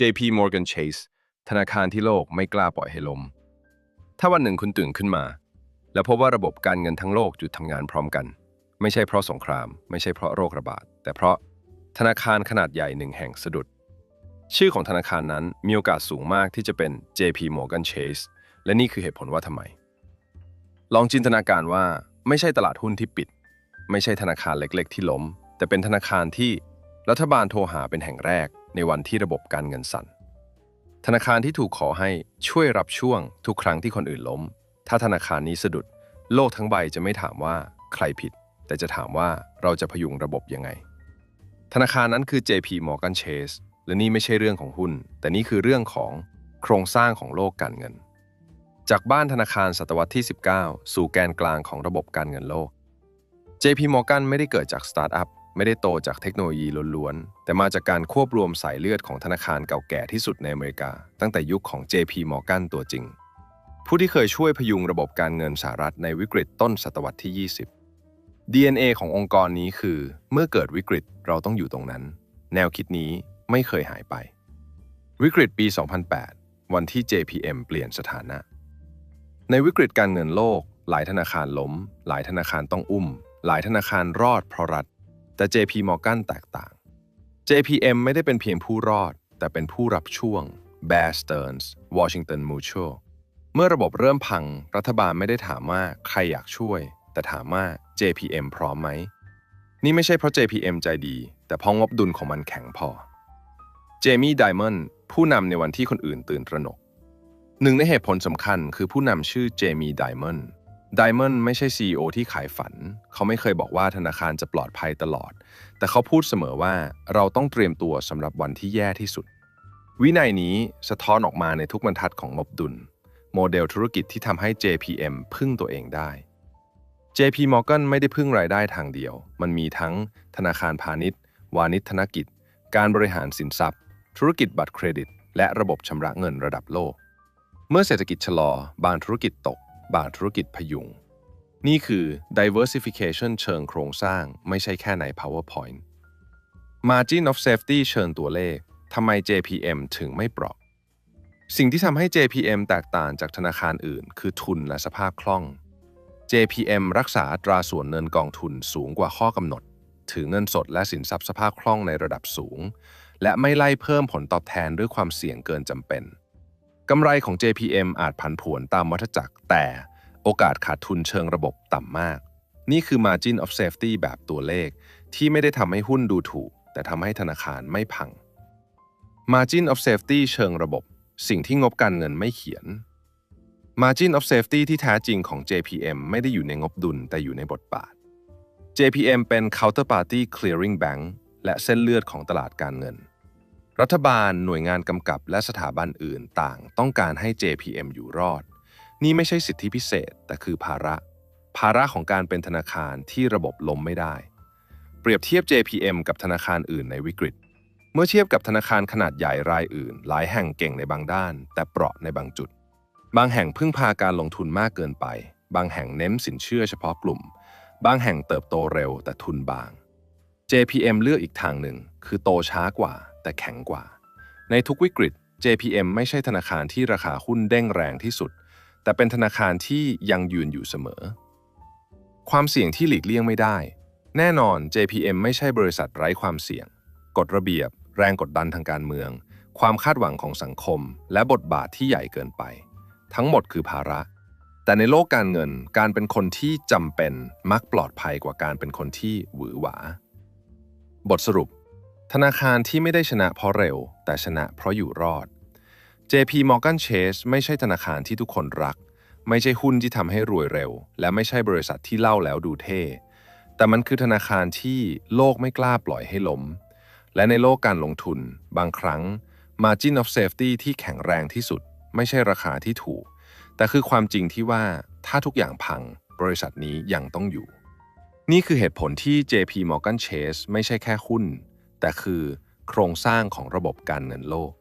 JP Morgan Chase ธนาคารที่โลกไม่กล้าปล่อยให้ล้ม ถ้าวันหนึ่งคุณตื่นขึ้นมา แล้วพบว่าระบบการเงินทั้งโลกหยุดทำงานพร้อมกัน ไม่ใช่เพราะสงคราม ไม่ใช่เพราะโรคระบาด แต่เพราะธนาคารขนาดใหญ่หนึ่งแห่งสะดุด ชื่อของธนาคารนั้นมีโอกาสสูงมากที่จะเป็น JP Morgan Chase และนี่คือเหตุผลว่าทำไม ลองจินตนาการว่าไม่ใช่ตลาดหุ้นที่ปิด ไม่ใช่ธนาคารเล็ก ๆ ที่ล้ม แต่เป็นธนาคารที่รัฐบาลโทรหาเป็นแห่งแรก ในวันที่ระบบการเงินสั่น ธนาคารที่ถูกขอให้ช่วยรับช่วงทุกครั้งที่คนอื่นล้ม ถ้าธนาคารนี้สะดุด โลกทั้งใบจะไม่ถามว่าใครผิด แต่จะถามว่าเราจะพยุงระบบยังไง ธนาคารนั้นคือ JP Morgan Chase และนี่ไม่ใช่เรื่องของหุ้น แต่นี่คือเรื่องของโครงสร้างของโลกการเงิน จากบ้านธนาคารศตวรรษที่ 19 สู่แกนกลางของระบบการเงินโลก JP Morgan ไม่ได้เกิดจากสตาร์ทอัพ ไม่ได้โตจากเทคโนโลยีล้วนๆ แต่มาจากการควบรวมสายเลือดของธนาคารเก่าแก่ที่สุดในอเมริกา ตั้งแต่ยุคของ JP Morgan ตัวจริง ผู้ที่เคยช่วยพยุงระบบการเงินสหรัฐในวิกฤตต้นศตวรรษที่ 20 DNA ขององค์กรนี้คือ เมื่อเกิดวิกฤตเราต้องอยู่ตรงนั้น แนวคิดนี้ไม่เคยหายไป วิกฤตปี 2008 วันที่ JPM เปลี่ยนสถานะ ในวิกฤตการเงินโลก หลายธนาคารล้ม หลายธนาคารต้องอุ้ม หลายธนาคารรอดเพราะรัฐ แต่ JP Morgan แตกต่าง JPM ไม่ได้เป็นเพียงผู้รอด แต่เป็นผู้รับช่วง Bear Stearns Washington Mutual เมื่อระบบเริ่มพัง รัฐบาลไม่ได้ถามว่าใครอยากช่วย แต่ถามว่า JPM พร้อมไหม นี่ไม่ใช่เพราะ JPM ใจดี แต่เพราะงบดุลของมันแข็งพอ เจมี่ไดมอนด์ผู้นำในวันที่คนอื่นตื่นตระหนก หนึ่งในเหตุผลสำคัญคือผู้นำชื่อเจมี่ไดมอนด์ ไดมอนด์ไม่ใช่ CEO ที่ขายฝัน เขาไม่เคยบอกว่าธนาคารจะปลอดภัยตลอด แต่เขาพูดเสมอว่าเราต้องเตรียมตัวสำหรับวันที่แย่ที่สุด วินัยนี้สะท้อนออกมาในทุกบรรทัดของงบดุล โมเดลธุรกิจที่ทำให้ JPM พึ่งตัวเองได้ JP Morgan ไม่ได้พึ่งรายได้ทางเดียว มันมีทั้งธนาคารพาณิชย์ วานิชธนกิจ การบริหารสินทรัพย์ ธุรกิจบัตรเครดิต และระบบชำระเงินระดับโลก เมื่อเศรษฐกิจชะลอบางธุรกิจตก บางธุรกิจพยุง นี่คือ diversification เชิงโครงสร้างไม่ใช่แค่ใน PowerPoint margin of safety เชิงตัวเลขทำไม JPM ถึงไม่เปราะ สิ่งที่ทำให้ JPM แตกต่างจากธนาคารอื่น คือทุนและสภาพคล่อง JPM รักษาตราส่วนเงินกองทุนสูงกว่าข้อกำหนด ถือเงินสดและสินทรัพย์สภาพคล่องในระดับสูง และไม่ไล่เพิ่มผลตอบแทนด้วยความเสี่ยงเกินจำเป็น กำไรของ JPM อาจผันผวนตามวัฏจักร แต่โอกาสขาดทุนเชิงระบบต่ำมาก นี่คือ margin of safety แบบตัวเลข ที่ไม่ได้ทำให้หุ้นดูถูก แต่ทำให้ธนาคารไม่พัง margin of safety เชิงระบบ สิ่งที่งบการเงินไม่เขียน Margin of Safety ที่แท้จริงของ JPM ไม่ได้อยู่ในงบดุลแต่อยู่ในบทบาท JPM เป็น Counterparty Clearing Bank และเส้นเลือดของตลาดการเงิน รัฐบาลหน่วยงานกำกับและสถาบันอื่นต่างต้องการให้ JPM อยู่รอด นี่ไม่ใช่สิทธิพิเศษ แต่คือภาระ ภาระของการเป็นธนาคารที่ระบบล้มไม่ได้ เปรียบเทียบ JPM กับธนาคารอื่นในวิกฤต เมื่อเทียบกับธนาคารขนาดใหญ่รายอื่น หลายแห่งเก่งในบางด้าน แต่เปราะในบางจุด บางแห่งพึ่งพาการลงทุนมากเกินไป บางแห่งเน้นสินเชื่อเฉพาะกลุ่ม บางแห่งเติบโตเร็วแต่ทุนบาง JPM เลือกอีกทางหนึ่งคือโตช้ากว่า แต่แข็งกว่า ในทุกวิกฤต JPM ไม่ใช่ธนาคารที่ราคาหุ้นเด้งแรงที่สุด แต่เป็นธนาคารที่ยังยืนอยู่เสมอ ความเสี่ยงที่หลีกเลี่ยงไม่ได้ แน่นอน JPM ไม่ใช่บริษัทไร้ความเสี่ยง กฎระเบียบ แรงกดดันทางการเมือง ความคาดหวังของสังคม และบทบาทที่ใหญ่เกินไป ทั้งหมดคือภาระ แต่ในโลกการเงินการเป็นคนที่จำเป็นมักปลอดภัยกว่าการเป็นคนที่หวือหวา บทสรุป ธนาคารที่ไม่ได้ชนะเพราะเร็ว แต่ชนะเพราะอยู่รอด JP Morgan Chase ไม่ใช่ธนาคารที่ทุกคนรัก ไม่ใช่หุ้นที่ทำให้รวยเร็ว และไม่ใช่บริษัทที่เล่าแล้วดูเท่ แต่มันคือธนาคารที่โลกไม่กล้าปล่อยให้ล้ม และในโลกการลงทุน บางครั้ง Margin of Safety ที่แข็งแรงที่สุด ไม่ใช่ราคาที่ถูก แต่คือความจริงที่ว่าถ้าทุกอย่างพัง บริษัทนี้ยังต้องอยู่ นี่คือเหตุผลที่ JP Morgan Chase ไม่ใช่แค่หุ้น แต่คือโครงสร้างของระบบการเงินโลก